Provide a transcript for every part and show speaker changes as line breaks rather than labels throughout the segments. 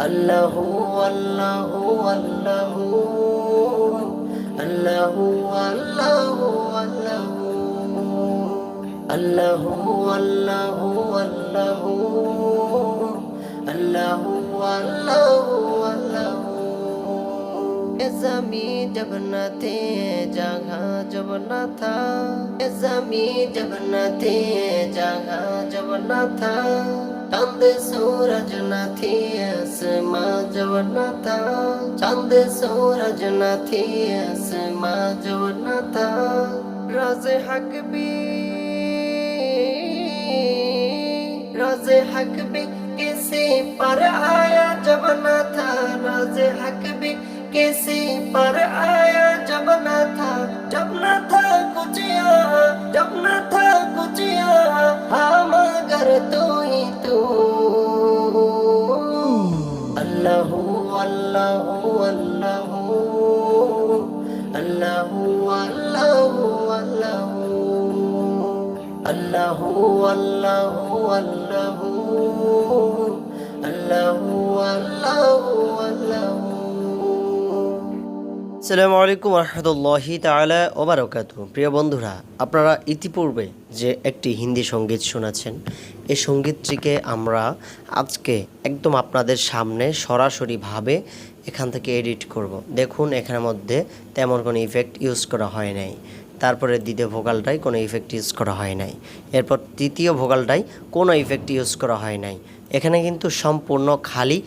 আল্লাহ আল্লাহ আল্লাহ আল্লাহ আল্লাহ আল্লাহ আল্লাহ আল্লাহ আল্লাহ আল্লাহ আল্লাহ जमी जब न थे जगह जब न था जमी जब न थे जगह जब न था चंद सूरज न थी आसमां न था। चंद सूरज न थी आसमां न था। रोज हक भी, रोज हक भी किसी पर आया जब न था। रोज हक भी किसी पर आया जब न था। जब न था कुछ यहाँ, जब न था कुछ यहाँ। हाँ मगर तू মধু আল্লাহ আল্লাহ আল্লাহ আল্লাহ আল্লাহ আল্লাহ আল্লাহ আল্লাহ আল্লাহ আল্লাহ আল্লাহ
আসসালামু আলাইকুম রহমতুল্লাহি তালা ওবারকাত প্রিয় বন্ধুরা, আপনারা ইতিপূর্বে যে একটি হিন্দি সংগীত শোনাচ্ছেন এই সঙ্গীতটিকে আমরা আজকে একদম আপনাদের সামনে সরাসরিভাবে এখান থেকে এডিট করব। দেখুন, এখানের মধ্যে তেমন কোনো ইফেক্ট ইউজ করা হয় নাই। তারপরে দ্বিতীয় ভোকালটাই কোনো ইফেক্ট ইউজ করা হয় নাই। এরপর তৃতীয় ভোকালটাই কোনো ইফেক্ট ইউজ করা হয় নাই। এখানে কিন্তু সম্পূর্ণ খালি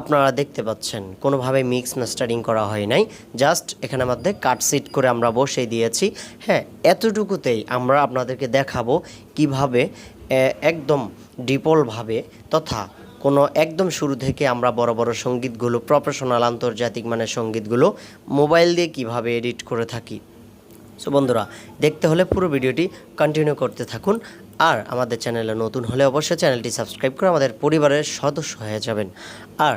আপনারা দেখতে পাচ্ছেন, কোনোভাবে মিক্স মাস্টারিং করা হয় নাই। জাস্ট এখানে মধ্যে কাটসিট করে আমরা বসিয়ে দিয়েছি। হ্যাঁ এতটুকুতেই আমরা আপনাদেরকে দেখাবো কীভাবে একদম ডিপলভাবে তথা কোনো একদম শুরু থেকে আমরা বড় বড় সঙ্গীতগুলো প্রফেশনাল আন্তর্জাতিক মানের সঙ্গীতগুলো মোবাইল দিয়ে কীভাবে এডিট করে থাকি। সো বন্ধুরা, দেখতে হলে পুরো ভিডিওটি কন্টিনিউ করতে থাকুন। আর আমাদের চ্যানেলে নতুন হলে অবশ্যই চ্যানেলটি সাবস্ক্রাইব করে আমাদের পরিবারের সদস্য হয়ে যাবেন। আর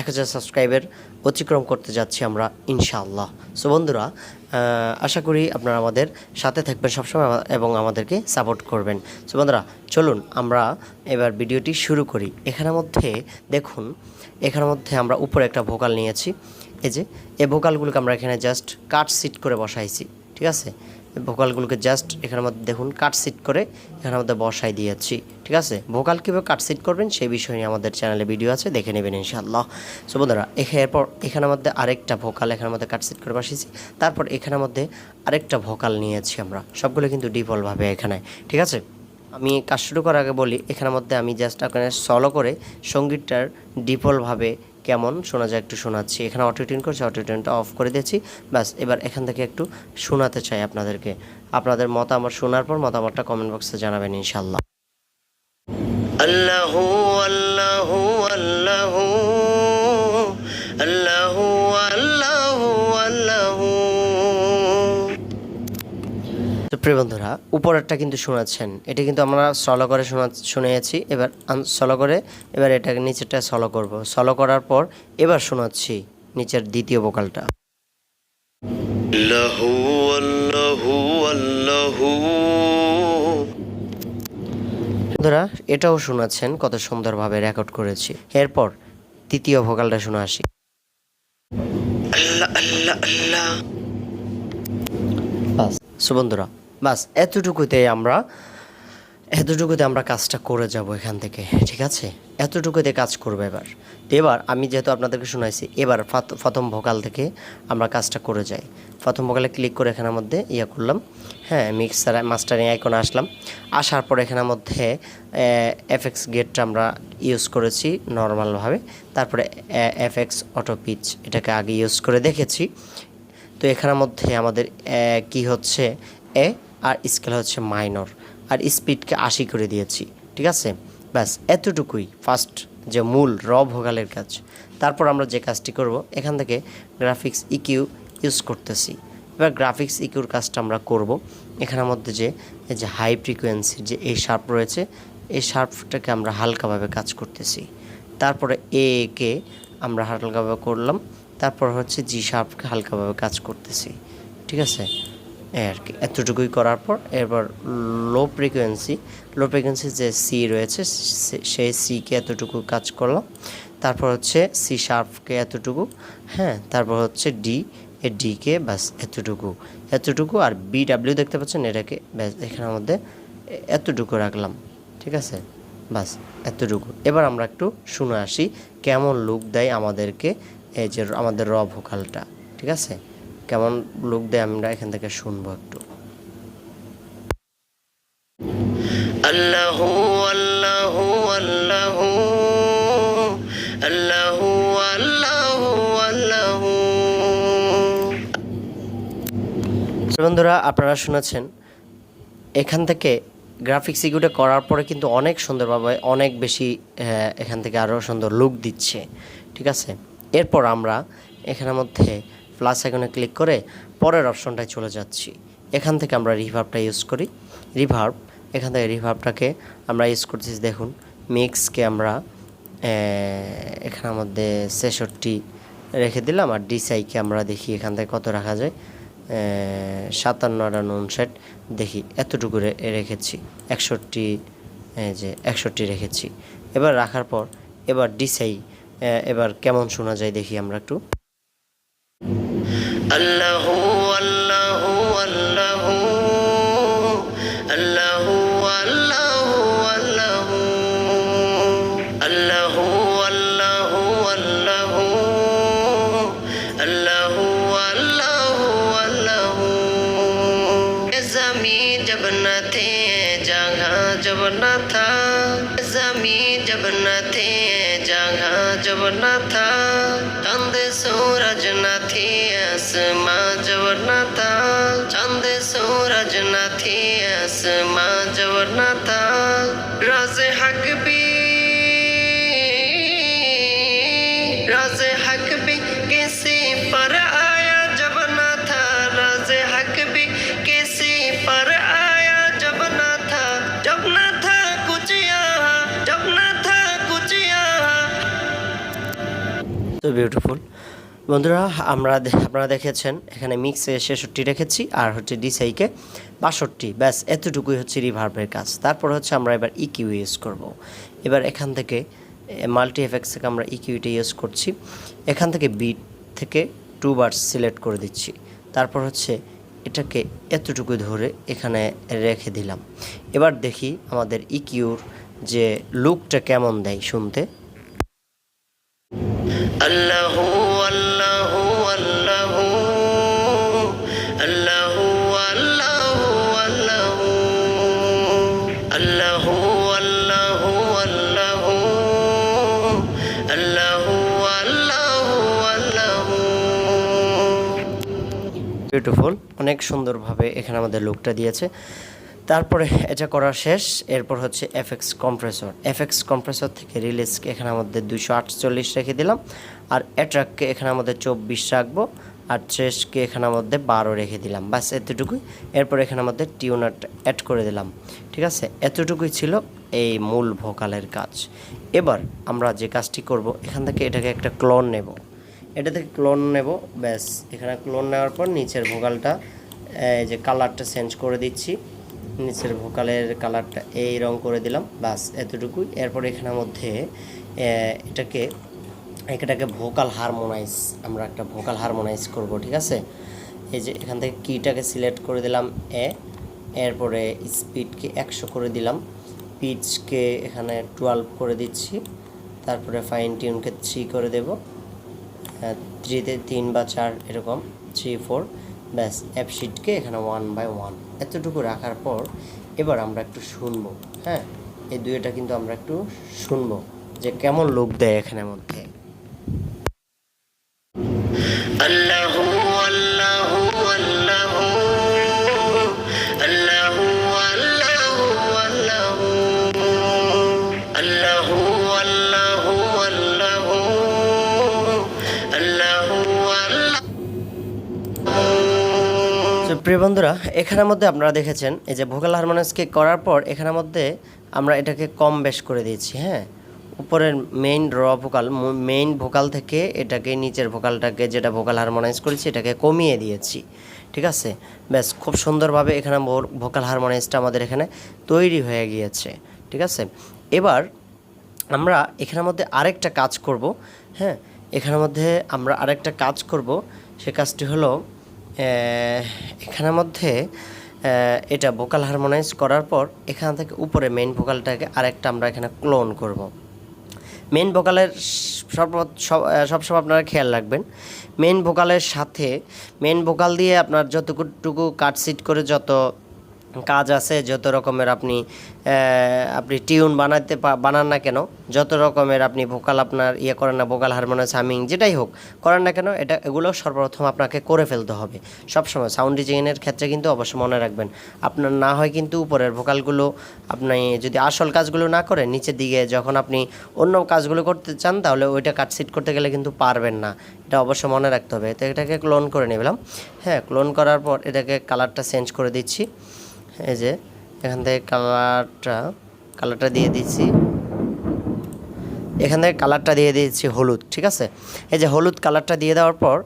এক হাজার সাবস্ক্রাইবের অতিক্রম করতে যাচ্ছি আমরা, ইনশাআল্লাহ। সো বন্ধুরা আশা করি আপনারা আমাদের সাথে থাকবেন সবসময় এবং আমাদেরকে সাপোর্ট করবেন। সো বন্ধুরা, চলুন আমরা এবার ভিডিওটি শুরু করি। এখানের মধ্যে দেখুন, এখানের মধ্যে আমরা উপরে একটা ভোকাল নিয়েছি। এই যে, এই ভোকালগুলোকে আমরা এখানে জাস্ট কাট সিট করে বসাইছি, ঠিক আছে? ভোকালগুলোকে জাস্ট এখানের মধ্যে দেখুন কাট সিট করে এখানের মধ্যে বসাই দিয়েছি, ঠিক আছে? ভোকাল কীভাবে কাট সিট করবেন সেই বিষয় নিয়ে আমাদের চ্যানেলে ভিডিও আছে, দেখে নেবেন ইনশাআল্লাহ। সো বন্ধুরা এরপর এখানের মধ্যে আরেকটা ভোকাল এখানের মধ্যে কাট সিট করে বসিয়েছি, তারপর এখানের মধ্যে আরেকটা ভোকাল নিয়েছি আমরা, সবগুলো কিন্তু ডিফল্টভাবে এখানে, ঠিক আছে? আমি কাজ শুরু করার আগে বলি, এখানের মধ্যে আমি জাস্ট আপনার সলো করে সঙ্গীতটার ডিফল্টভাবে কেমন? শোনা যায় একটু শোনাচ্ছি। এখানে অটোটিউন করছে অটোটিউনটা অফ করে দিয়েছি। ব্যাস, এবার এখান থেকে একটু শোনাতে চাই আপনাদেরকে। আপনাদের মতামত শোনার পর মতামতটা কমেন্ট বক্সে জানাবেন ইনশাল্লাহ আল্লাহ আল্লাহ আল্লাহ। তো প্রিয় বন্ধুরা উপরেরটা কিন্তু শোনাচ্ছেন। এটা কিন্তু আমরা সলো করে শোনা শুনেছি। এবার সলো করে এবার এটাকে নিচেরটা সলো করব। সলো করার পর এবার শোনাচ্ছি নিচের দ্বিতীয় ভোকালটা আল্লাহু আল্লাহু আল্লাহু। বন্ধুরা এটাও শোনাচ্ছেন কত সুন্দরভাবে রেকর্ড করেছি। এরপর তৃতীয় ভোকালটা শোনা আসি। আল্লাহ আল্লাহ আল্লাহ। বাস। সো বন্ধুরা বাস এতটুকুতে আমরা এতটুকুতে আমরা কাজটা করে যাব এখান থেকে, ঠিক আছে? এতটুকুতে কাজ করব এবার। তো এবার আমি যেহেতু আপনাদেরকে শোনাইছি, এবার প্রথম ভোকাল থেকে আমরা কাজটা করে যাই। প্রথম ভোকালে ক্লিক করে এখানের মধ্যে ইয়ে করলাম। হ্যাঁ মিক্সার, মাস্টারিং আইকনে আসলাম। আসার পর এখানের মধ্যে এফএক্স গেটটা আমরা ইউজ করেছি নর্মালভাবে। তারপরে এফএক্স অটো পিচ এটাকে আগে ইউজ করে দেখেছি। তো এখানের মধ্যে আমাদের কি হচ্ছে? এ আর স্কেল হচ্ছে মাইনর আর স্পিডকে আশি করে দিয়েছি, ঠিক আছে? ব্যাস, এতটুকুই ফার্স্ট যে মূল র ভোগালের কাজ। তারপর আমরা যে কাজটি করব, এখান থেকে গ্রাফিক্স ইকিউ ইউজ করতেছি। এবার গ্রাফিক্স ইকিউর কাজটা আমরা করব। এখানের মধ্যে যে যে হাই ফ্রিকোয়েন্সির যে এই শার্প রয়েছে এই শার্পটাকে আমরা হালকাভাবে কাজ করতেছি। তারপরে এ কে আমরা হালকাভাবে করলাম, তারপর হচ্ছে জি শার্পকে হালকাভাবে কাজ করতেছি, ঠিক আছে? আর কি, এতটুকুই করার পর এরপর লো ফ্রিকোয়েন্সি লো ফ্রিকোয়েন্সি যে সি রয়েছে সেই সিকে এতটুকু কাজ করলাম। তারপর হচ্ছে সি শার্পকে এতটুকু হ্যাঁ তারপর হচ্ছে ডি এ ডিকে ব্যাস এতটুকু এতটুকু আর বি ডাব্লিউ দেখতে পাচ্ছেন এটাকে ব্যাস এখানের মধ্যে এতটুকু রাখলাম, ঠিক আছে? বাস এতটুকু। এবার আমরা একটু শুনে আসি কেমন লুক দেয় আমাদেরকে এই যে আমাদের র ভোকালটা ঠিক আছে? কেমন লুক দেয় আমরা এখান থেকে শুনব একটু। আল্লাহু আল্লাহু আল্লাহু আল্লাহু আল্লাহু আল্লাহু। বন্ধুরা আপনারা শুনেছেন এখান থেকে গ্রাফিক্স ইগুটা করার পরে কিন্তু অনেক সুন্দরভাবে অনেক বেশি এখান থেকে আরও সুন্দর লুক দিচ্ছে ঠিক আছে? এরপর আমরা এখানের মধ্যে প্লাস আইকনে ক্লিক করে পরের অপশনটায় চলে যাচ্ছি। এখান থেকে আমরা রিভার্বটা ইউজ করি। রিভার্ব এখান থেকে রিভার্বটাকে আমরা ইউজ করতেছি দেখুন মিক্সকে আমরা আহ, এখানের মধ্যে ছেষট্টি রেখে দিলাম আর ডিসাইকে আমরা দেখি এখান থেকে কত রাখা যায়। সাতান্ন আটান্ন উনষাট দেখি এতটুকু রেখেছি। একষট্টি যে একষট্টি রেখেছি। এবার রাখার পর এবার ডিসাই এবার কেমন শোনা যায় দেখি আমরা একটু। আল্লাহু আল্লাহু আল্লাহু আল্লাহু আল্লাহু আল্লাহু আল্লাহু আল্লাহু আল্লাহু আল্লাহু আল্লাহু আল্লাহু জমি জব না থে জাগা জব না থা জমি জব না থে জাগা জব থা थी आसमां जब न था राज हक भी राज हक भी किसी पर आया जब न था राज हक भी किसी पर आया जब न था जब न था कुछ यहाँ जब न था कुछ यहाँ তো বিউটিফুল বন্ধুরা আমরা দে- আপনারা দেখেছেন এখানে মিক্সে ছেষট্টি রেখেছি আর হচ্ছে ডিসাইকে বাষট্টি, ব্যাস, এতটুকুই হচ্ছে রিভার্ভের কাজ। তারপর হচ্ছে আমরা এবার ইকিউ ইউজ করব। এবার এখান থেকে মাল্টি এফেক্টস থেকে আমরা ইকিউটা ইউজ করছি। এখান থেকে বিট থেকে টু বার্স সিলেক্ট করে দিচ্ছি। তারপর হচ্ছে এটাকে এতটুকু ধরে এখানে রেখে দিলাম। এবার দেখি আমাদের ইকিউর যে লুকটা কেমন দেয় শুনতে। আল্লাহ বিউটিফুল অনেক সুন্দরভাবে এখানে আমাদের লুকটা দিয়েছে। তারপরে এটা করা শেষ, এরপর হচ্ছে এফএক্স কম্প্রেসর এফএক্স কম্প্রেসর থেকে রিলিজকে এখানে আমাদের দুশো আটচল্লিশ রেখে দিলাম, আর অ্যাট্রাককে এখানে আমাদের চব্বিশ রাখব, আর ট্রেসকে এখানে মধ্যে বারো রেখে দিলাম। বাস এতটুকুই। এরপর এখানে আমাদের টিউনার অ্যাড করে দিলাম। ঠিক আছে? এতটুকুই ছিল এই মূল ভোকালের কাজ। এবার আমরা যে কাজটি করব, এখান থেকে এটাকে একটা ক্লোন নেব। এটা থেকে ক্লোন নেব, ব্যাস। এখানে ক্লোন নেওয়ার পর নিচের ভোকালটা এই যে কালারটা চেঞ্জ করে দিচ্ছি। নিচের ভোকালের কালারটা এই রং করে দিলাম বাস এতটুকুই। এরপর এখানের মধ্যে এটাকে এটাকে ভোকাল হারমোনাইজ আমরা একটা ভোকাল হারমোনাইজ করব, ঠিক আছে? এই যে এখান থেকে কিটাকে সিলেক্ট করে দিলাম, এ, এরপরে স্পিডকে একশো করে দিলাম। পিচকে এখানে টুয়েলভ করে দিচ্ছি। তারপরে ফাইন টিউনকে থ্রি করে দেব। থ্রিতে তিন বা চার এরকম থ্রি ফোর ব্যাস অ্যাপশিটকে এখানে ওয়ান বাই ওয়ান এতটুকু রাখার পর এবার আমরা একটু শুনব হ্যাঁ? এই দুইটা কিন্তু আমরা একটু শুনব, যে কেমন লোক দেয় এখানের মধ্যে। আল্লাহ প্রিয় বন্ধুরা, এখানের মধ্যে আপনারা দেখেছেন, এই যে ভোকাল হারমোনিয়াসকে করার পর এখানের মধ্যে আমরা এটাকে কম বেশ করে দিয়েছি হ্যাঁ? উপরের মেইন র ভোকাল মেইন ভোকাল থেকে এটাকে, নিচের ভোকালটাকে যেটা ভোকাল হারমোনাইজ করেছি, এটাকে কমিয়ে দিয়েছি, ঠিক আছে? ব্যাস, খুব সুন্দরভাবে এখানে ভোকাল হারমোনাইজটা আমাদের এখানে তৈরি হয়ে গিয়েছে, ঠিক আছে? এবার আমরা এখানের মধ্যে আরেকটা কাজ করব হ্যাঁ? এখানের মধ্যে আমরা আরেকটা কাজ করব, সে কাজটি হলো এখানের মধ্যে এটা ভোকাল হারমোনাইজ করার পর এখান থেকে উপরে মেইন ভোকালটাকে আরেকটা আমরা এখানে ক্লোন করব। মেন ভোকালের সব সবসময় আপনারা খেয়াল রাখবেন মেন ভোকালের সাথে মেন ভোকাল দিয়ে আপনার যতটুকু কাটসিট করে যত কাজ আছে, যত রকমের আপনি আপনি টিউন বানাতে বানান না কেন, যত রকমের আপনি ভোকাল আপনার ইয়ে করেন না ভোকাল হারমোনিয়াস সামিং যেটাই হোক, করেন না কেন, এটা, এগুলো সর্বপ্রথম আপনাকে করে ফেলতে হবে। সবসময় সাউন্ড ডিজাইনের ক্ষেত্রে কিন্তু অবশ্যই মনে রাখবেন, আপনার না হয় কিন্তু উপরের ভোকালগুলো আপনি যদি আসল কাজগুলো না করে নিচের দিকে যখন আপনি অন্য কাজগুলো করতে চান, তাহলে ওইটা কাটসিট করতে গেলে কিন্তু পারবেন না, এটা অবশ্যই মনে রাখতে হবে। তো এটাকে ক্লোন করে নিলাম। হ্যাঁ ক্লোন করার পর এটাকে কালারটা চেঞ্জ করে দিচ্ছি। এই যে, এখান থেকে কালারটা কালারটা দিয়ে দিচ্ছি। এখান থেকে কালারটা দিয়ে দিয়েছি হলুদ, ঠিক আছে? এই যে হলুদ কালারটা দিয়ে দেওয়ার পর,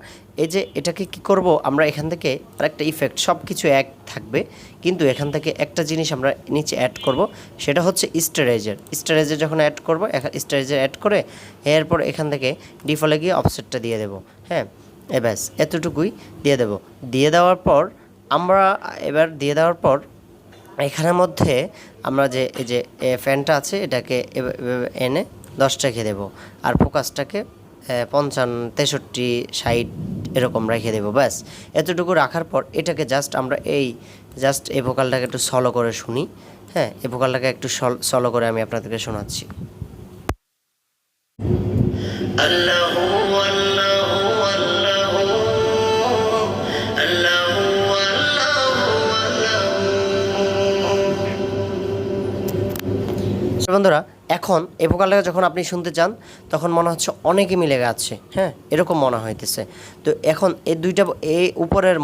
এই যে এটাকে কি করব? আমরা এখান থেকে আরেকটা ইফেক্ট সব কিছু এক থাকবে। কিন্তু এখান থেকে একটা জিনিস আমরা নিচে অ্যাড করব, সেটা হচ্ছে স্টোরেজের স্টোরেজে যখন অ্যাড করব স্টোরেজে অ্যাড করে, এরপর এখান থেকে ডিফলে গিয়ে অফসেটটা দিয়ে দেবো হ্যাঁ? এ ব্যাস, এতটুকুই দিয়ে দেব। দিয়ে দেওয়ার পর, আমরা এবার দিয়ে দেওয়ার পর এখানের মধ্যে আমরা যে, এই যে ফ্যানটা আছে, এটাকে এনে দশ রেখে দেবো। আর ফোকাসটাকে পঞ্চান্ন, তেষট্টি, ষাট এরকম রেখে দেবো, ব্যাস। এতটুকু রাখার পর এটাকে জাস্ট আমরা এই জাস্ট এই ভোকালটাকে একটু সলো করে শুনি। হ্যাঁ এই ভোকালটাকে একটু সলো করে আমি আপনাদেরকে শোনাচ্ছি।
আল্লাহু
বন্ধুরা, এখন এই ভোকালটাকে যখন আপনি শুনতে চান, তখন মনে হচ্ছে অনেকে মিলে গেছে। হ্যাঁ এরকম মনে হইতেছে। তো এখন এই দুইটা এই উপরের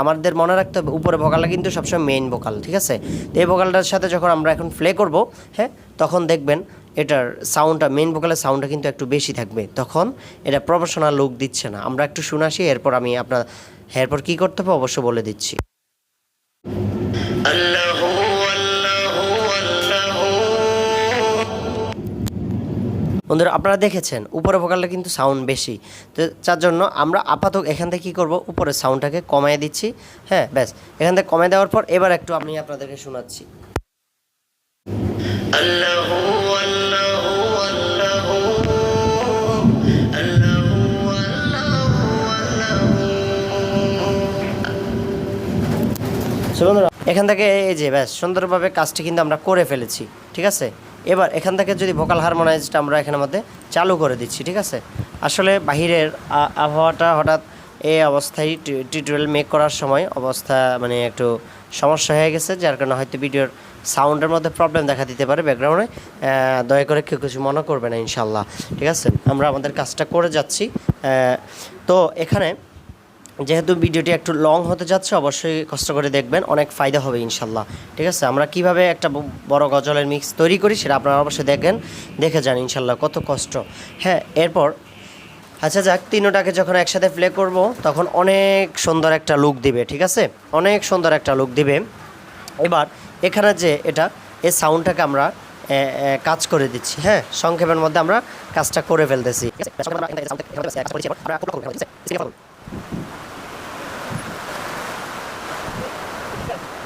আমাদের মনে রাখতে হবে উপরে ভোকালটা কিন্তু সবসময় মেইন ভোকাল ঠিক আছে? তো এই ভোকালটার সাথে যখন আমরা এখন প্লে করব হ্যাঁ তখন দেখবেন এটার সাউন্ডটা মেইন ভোকালের সাউন্ডটা কিন্তু একটু বেশি থাকবে। তখন এটা প্রফেশনাল লুক দিচ্ছে না। আমরা একটু শুনে শুনাসি এরপর আমি আপনার এরপর কী করতে হবে অবশ্য বলে দিচ্ছি। বন্ধুরা, আপনারা দেখেছেন উপরে ভোকালটা কিন্তু সাউন্ড বেশি। তো যার জন্য আমরা আপাতত এখান থেকে কী করব উপরে সাউন্ডটাকে কমায় দিচ্ছি। হ্যাঁ ব্যাস। এখান থেকে কমায় দেওয়ার পর এবার একটু আমি আপনাদেরকে শোনাচ্ছি।
আল্লাহু
বন্ধুরা, এখান থেকে এই যে, ব্যাস, সুন্দরভাবে কাজটি কিন্তু আমরা করে ফেলেছি, ঠিক আছে? এবার এখান থেকে যদি ভোকাল হারমোনাইজটা আমরা এখানের মধ্যে চালু করে দিচ্ছি, ঠিক আছে? আসলে বাহিরের আবহাওয়াটা হঠাৎ এই অবস্থায় টিউটোরিয়াল মেক করার সময় অবস্থা মানে একটু সমস্যা হয়ে গেছে, যার কারণে হয়তো ভিডিওর সাউন্ডের মধ্যে প্রবলেম দেখা দিতে পারে ব্যাকগ্রাউন্ডে দয়া করে কেউ কিছু মনে করবে না ইনশাল্লাহ ঠিক আছে? আমরা আমাদের কাজটা করে যাচ্ছি। তো এখানে যেহেতু ভিডিওটি একটু লং হতে যাচ্ছে, অবশ্যই কষ্ট করে দেখবেন, অনেক ফায়দা হবে ইনশাল্লাহ। ঠিক আছে? আমরা কীভাবে একটা বড় গজলের মিক্স তৈরি করি সেটা আপনারা অবশ্যই দেখেন, দেখে যান ইনশাল্লাহ কত কষ্ট। হ্যাঁ এরপর আচ্ছা যাক, তিনোটাকে যখন একসাথে প্লে করব, তখন অনেক সুন্দর একটা লুক দিবে, ঠিক আছে? অনেক সুন্দর একটা লুক দিবে। এবার, এখানে যে এটা, এই সাউন্ডটাকে আমরা কাজ করে দিচ্ছি। হ্যাঁ সংক্ষেপের মধ্যে আমরা কাজটা করে ফেলতেছি ঠিক আছে? আমরা এখান থেকে sound থেকে কাজ করেছি, এবার আমরা খুব লক্ষ্য করব, ঠিক আছে? স্ক্রিনে ফলো। ভাই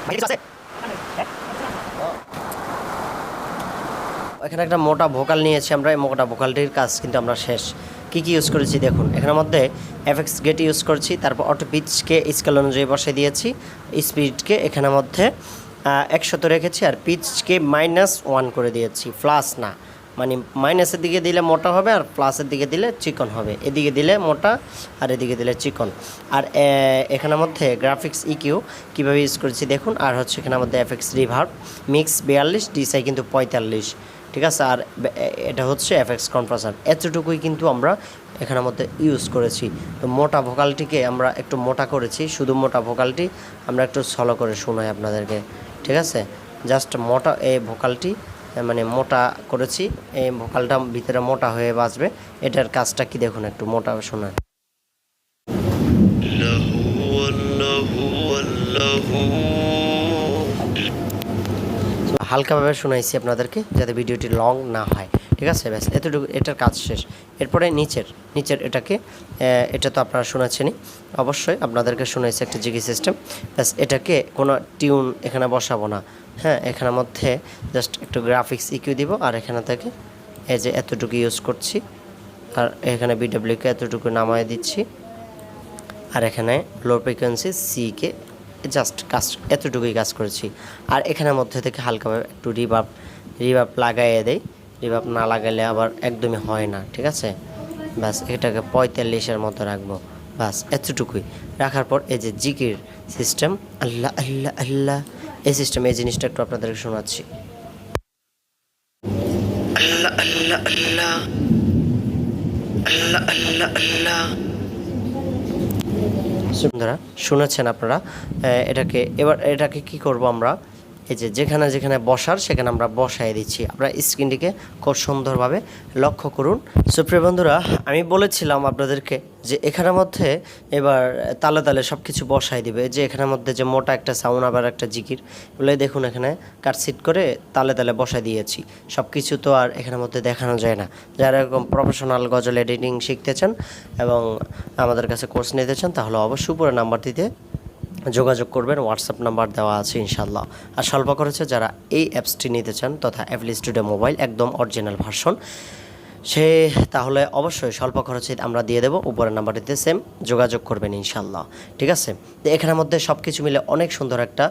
এখানে একটা মোটা ভোকাল নিয়েছি আমরা। এই মোটা ভোকালটির কাজ কিন্তু আমরা শেষ। কি কি ইউজ করেছি দেখুন। এখানের মধ্যে এফেক্স গেট ইউজ করছি, তারপর অটো পিচকে স্কেল অনুযায়ী বসে দিয়েছি স্পিডকে এখানের মধ্যে একশত রেখেছি, আর পিচকে মাইনাস ওয়ান করে দিয়েছি প্লাস না। মানে মাইনাসের দিকে দিলে মোটা হবে আর প্লাসের দিকে দিলে চিকন হবে। এদিকে দিলে মোটা আর এদিকে দিলে চিকন। আর এখানের মধ্যে গ্রাফিক্স ইকিউ কীভাবে ইউজ করেছি দেখুন, আর হচ্ছে এখানের মধ্যে এফএক্স রিভার্ব মিক্স বিয়াল্লিশ ডিসাই কিন্তু পঁয়তাল্লিশ। ঠিক আছে? আর এটা হচ্ছে এফএক্স কম্প্রেসার এতটুকুই কিন্তু আমরা এখানের মধ্যে ইউজ করেছি। তো মোটা ভোকালটিকে আমরা একটু মোটা করেছি, শুধু মোটা ভোকালটি আমরা একটু সলো করে শোনাই আপনাদেরকে। ঠিক আছে? জাস্ট মোটা এই ভোকালটি মানে মোটা করেছি। এই ভোকালটা ভিতরে মোটা হয়ে বাজবে। এটার কাজটা কি দেখুন একটু মোটা শোনা হালকাভাবে শোনাইছি আপনাদেরকে যাতে ভিডিওটি লং না হয়। ঠিক আছে? ব্যাস এতটুকু এটার কাজ শেষ। এরপরে নিচের নিচের এটাকে এটা তো আপনারা শুনেছেনই অবশ্যই আপনাদেরকে শুনেছে একটা জিগি সিস্টেম। ব্যাস এটাকে কোনো টিউন এখানে বসাবো না। হ্যাঁ এখানের মধ্যে জাস্ট একটু গ্রাফিক্স ইকিউ দিব, আর এখানে থেকে এই যে এতটুকু ইউজ করছি, আর এখানে বিডব্লিউকে এতটুকু নামায় দিচ্ছি, আর এখানে লো ফ্রিকোয়েন্সি সিকে জাস্ট কাজ, এতটুকুই কাজ করেছি। আর এখানের মধ্যে থেকে হালকাভাবে একটু রিভাব রিভাব লাগাইয়ে দেই রিভাব না লাগাইলে আবার একদমই হয় না, ঠিক আছে? ব্যাস, এটাকে পঁয়তাল্লিশের মতো রাখব, ব্যাস, এতটুকুই। রাখার পর এই যে জিকির সিস্টেম আল্লাহ আল্লাহ আল্লাহ এই সিস্টেম এই জিনিসটা একটু আপনাদেরকে শোনাচ্ছি। আল্লাহ আল্লাহ আল্লাহ। আল্লাহ আল্লাহ আল্লাহ। বন্ধুরা শুনেছেন আপনারা এটাকে এবার এটাকে কি করব আমরা? এই যে যেখানে যেখানে বসার, সেখানে আমরা বসাই দিচ্ছি। আপনারা স্ক্রিনটিকে খুব সুন্দরভাবে লক্ষ্য করুন। সুপ্রিয় বন্ধুরা, আমি বলেছিলাম আপনাদেরকে যে এখানের মধ্যে এবার তালে তালে সব কিছু বসাই দিবে। যে এখানের মধ্যে যে মোটা একটা সাউন্ড আবার একটা জিকির এগুলো দেখুন এখানে কাটসিট করে তালে তালে বসাই দিয়েছি। সব কিছু তো আর এখানের মধ্যে দেখানো যায় না। যারা এরকম প্রফেশনাল গজল এডিটিং শিখতে চান এবং আমাদের কাছে কোর্স নিতে চান, তাহলে অবশ্যই উপরে নাম্বারটিতে যোগাযোগ করবেন হোয়াটসঅ্যাপ নাম্বার দেওয়া আছে ইনশাল্লাহ আর স্বল্প খরচে যারা এই অ্যাপসটি নিতে চান তথা অ্যাপলি স্টুডিও মোবাইল একদম অরিজিনাল ভার্সন সে তাহলে অবশ্যই স্বল্প খরচে আমরা দিয়ে দেবো। উপরের নাম্বারটিতে সেম যোগাযোগ করবেন ইনশাল্লাহ ঠিক আছে? তো এখানের মধ্যে সব কিছু মিলে অনেক সুন্দর একটা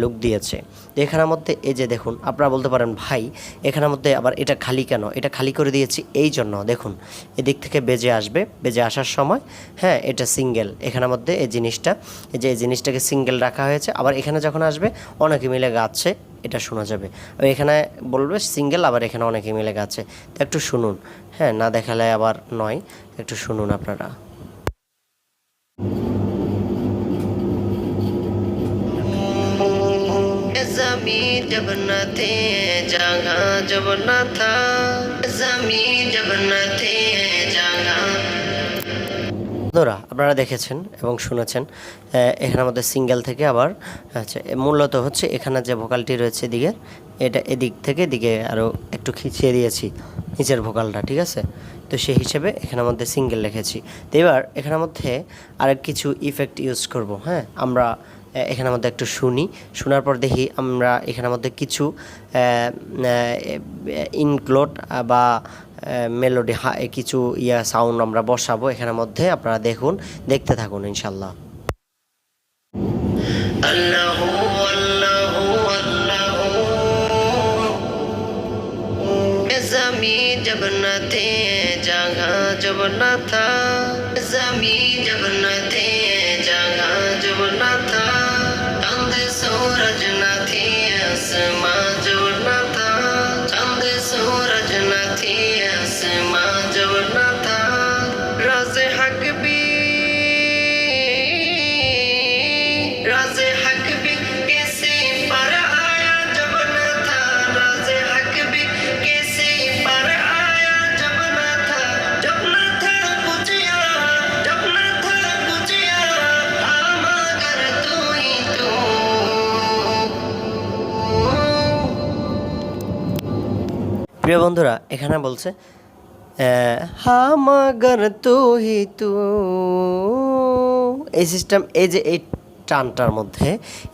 লুক দিয়েছে। তো এখানের মধ্যে এই যে দেখুন, আপনারা বলতে পারেন, ভাই, এখানের মধ্যে আবার এটা খালি কেন? এটা খালি করে দিয়েছি এই জন্য। দেখুন, এদিক থেকে বেজে আসবে। বেজে আসার সময় হ্যাঁ এটা সিঙ্গেল এখানের মধ্যে এই জিনিসটা, এই যে এই জিনিসটাকে সিঙ্গেল রাখা হয়েছে। আবার এখানে যখন আসবে, অনেকে মিলে গাচ্ছে। এটা শোনা যাবে আর এখানে বলবে সিঙ্গেল আবার এখানে অনেকে মিলে গাচ্ছে তো একটু শুনুন হ্যাঁ না দেখালে আবার নয় একটু শুনুন আপনারা
जमीन जब न थे जगह जब न था
বন্ধুরা আপনারা দেখেছেন এবং শুনেছেন এখানের মধ্যে সিঙ্গেল থেকে আবার আচ্ছা মূলত হচ্ছে এখানে যে ভোকালটি রয়েছে এদিকে, এটা এদিক থেকে এদিকে আরও একটু খিচিয়ে দিয়েছি, নিচের ভোকালটা, ঠিক আছে? তো সেই হিসেবে এখানের মধ্যে সিঙ্গেল রেখেছি তো এবার এখানের মধ্যে আরেক কিছু ইফেক্ট ইউজ করব হ্যাঁ? আমরা এখানের মধ্যে একটু শুনি, শোনার পর দেখি আমরা এখানের মধ্যে কিছু ইনক্লোড বা মেলোডি কিছু ইয়া সাউন্ড আমরা বসাবো এখানের মধ্যে আপনারা দেখুন দেখতে থাকুন ইনশাল্লাহ
अल्लाह अल्लाह अल्लाह जमीन जब न थे जगह जब न था जमीन जब न थे जगह जब न था चंद सूरज न थे आसमां tears in my eyes.
প্রিয় বন্ধুরা, এখানে বলছে হাম আগর তু এই সিস্টেম এই যে এই টানটার মধ্যে,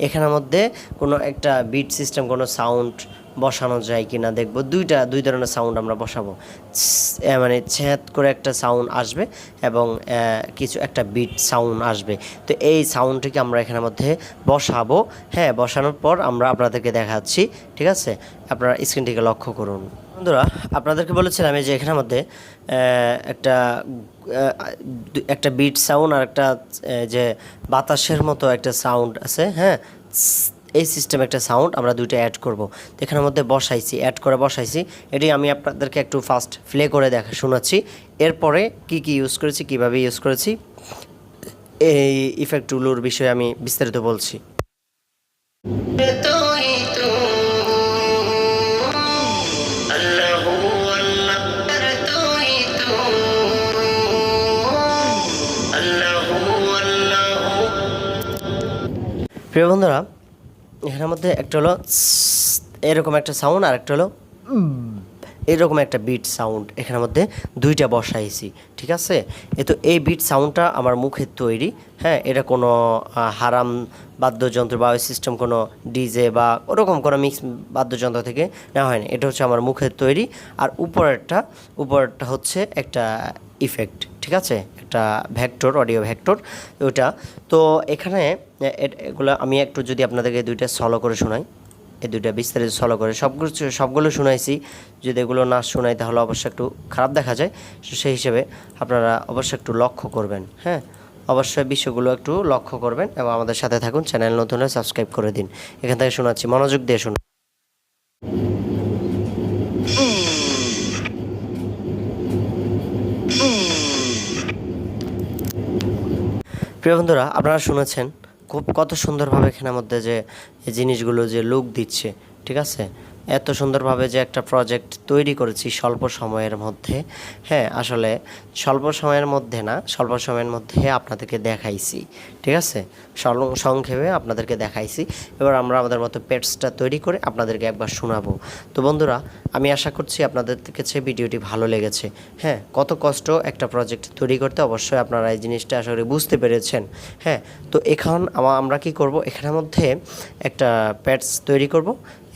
এখানের মধ্যে কোনো একটা বিট সিস্টেম কোনো সাউন্ড বসানো যায় কি না দেখব। দুইটা, দুই ধরনের সাউন্ড আমরা বসাবো। মানে ছ্যাঁত করে একটা সাউন্ড আসবে এবং কিছু একটা বিট সাউন্ড আসবে। তো এই সাউন্ডটিকে আমরা এখানের মধ্যে বসাবো। হ্যাঁ বসানোর পর আমরা আপনাদেরকে দেখাচ্ছি, ঠিক আছে? আপনারা স্ক্রিনটিকে লক্ষ্য করুন। বন্ধুরা, আপনাদেরকে বলেছিলাম যে এখানের মধ্যে একটা একটা বিট সাউন্ড আর একটা যে বাতাসের মতো একটা সাউন্ড আছে হ্যাঁ? এই সিস্টেম একটা সাউন্ড আমরা দুইটা অ্যাড করব। এখানের মধ্যে বসাইছি অ্যাড করে বসাইছি। এটি আমি আপনাদেরকে একটু ফার্স্ট প্লে করে দেখা, শোনাচ্ছি। এরপরে কি কি ইউজ করেছি, কীভাবে ইউজ করেছি, এই ইফেক্টগুলোর বিষয়ে আমি বিস্তারিত বলছি। প্রিয় বন্ধুরা, এখানের মধ্যে একটা হলো এরকম একটা সাউন্ড আর একটা হলো এরকম একটা বিট সাউন্ড এখানের মধ্যে দুইটা বসাইছি, ঠিক আছে? এ তো এই বিট সাউন্ডটা আমার মুখের তৈরি হ্যাঁ? এটা কোনো হারাম বাদ্যযন্ত্র বা সিস্টেম কোনো ডিজে বা ওরকম কোনো মিক্স বাদ্যযন্ত্র থেকে নেওয়া হয়নি। এটা হচ্ছে আমার মুখের তৈরি আর উপরেরটা উপরেরটা হচ্ছে একটা ইফেক্ট ঠিক আছে? একটা ভ্যাক্টর অডিও ভ্যাক্টর ওটা। তো এখানে এগুলো আমি একটু যদি আপনাদেরকে দুইটা সলো করে শোনাই, এই দুইটা বিস্তারিত সলো করে সবগুলো সবগুলো শুনাইছি, যদি এগুলো না শোনাই তাহলে অবশ্যই একটু খারাপ দেখা যায় সেই হিসেবে আপনারা অবশ্যই একটু লক্ষ্য করবেন হ্যাঁ? অবশ্যই বিষয়গুলো একটু লক্ষ্য করবেন এবং আমাদের সাথে থাকুন, চ্যানেল নতুন হলে সাবস্ক্রাইব করে দিন। এখান থেকে শোনাচ্ছি, মনোযোগ দিয়ে শুনুন। প্রিয় বন্ধুরা, আপনারা শুনেছেন খুব কত সুন্দরভাবে এখানের মধ্যে যে জিনিসগুলো যে লুক দিচ্ছে ঠিক আছে? এত সুন্দরভাবে যে একটা প্রজেক্ট তৈরি করেছি স্বল্প সময়ের মধ্যে। হ্যাঁ আসলে স্বল্প সময়ের মধ্যে না, স্বল্প সময়ের মধ্যে আপনাদেরকে দেখাইছি, ঠিক আছে? সংক্ষেপে আপনাদেরকে দেখাইছি। এবার আমরা আমাদের মতো পেটসটা তৈরি করে আপনাদেরকে একবার শোনাবো। তো বন্ধুরা, আমি আশা করছি আপনাদের কাছে ভিডিওটি ভালো লেগেছে। হ্যাঁ কত কষ্ট একটা প্রজেক্ট তৈরি করতে অবশ্যই আপনারা এই জিনিসটা আশা করি বুঝতে পেরেছেন। হ্যাঁ তো এখন আমরা কি করব? এখানের মধ্যে একটা প্যাডস তৈরি করব।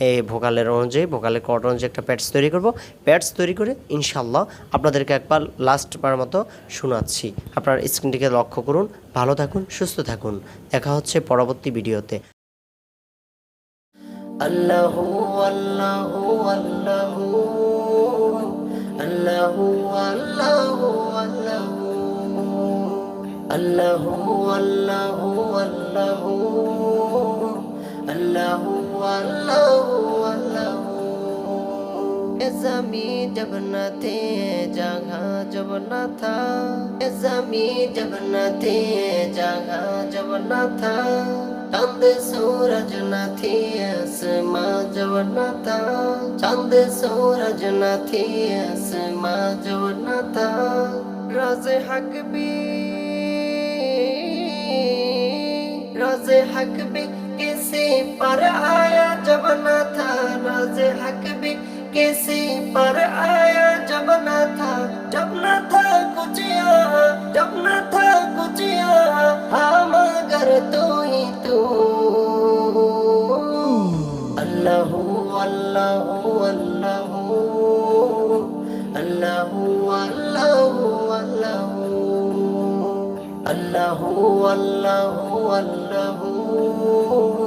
এই ভোকালের অনুযায়ী ভোকালের কট অনুযায়ী একটা প্যাডস তৈরি করব। প্যাডস তৈরি করে ইনশাল্লাহ আপনাদেরকে একবার লাস্টবার মতো শোনাচ্ছি। আপনার স্ক্রিনটিকে লক্ষ্য করুন, ভালো থাকুন, সুস্থ থাকুন। দেখা হচ্ছে পরবর্তী ভিডিওতে।
আল্লাহু আল্লাহু আল্লাহু আল্লাহু আল্লাহু जमी जब न थे जगह जब न था। जमी जब न थे जगह जब न था। चंद सूरज न थे, आसमां जब न था। चंद सूरज न थे, आसमां जब न था। राज हक भी राज हक भी किसी पर आया जब न था राज हक भी किसी, पर आया जब न था, जब न था कुछ यहाँ जब न था कुछ यहाँ हम अगर तू ही तू। अल्लाह अल्लाह अल्लाह अल्लाह अल्लाह अल्लाह अल्लाह अल्लाह अल्लाह।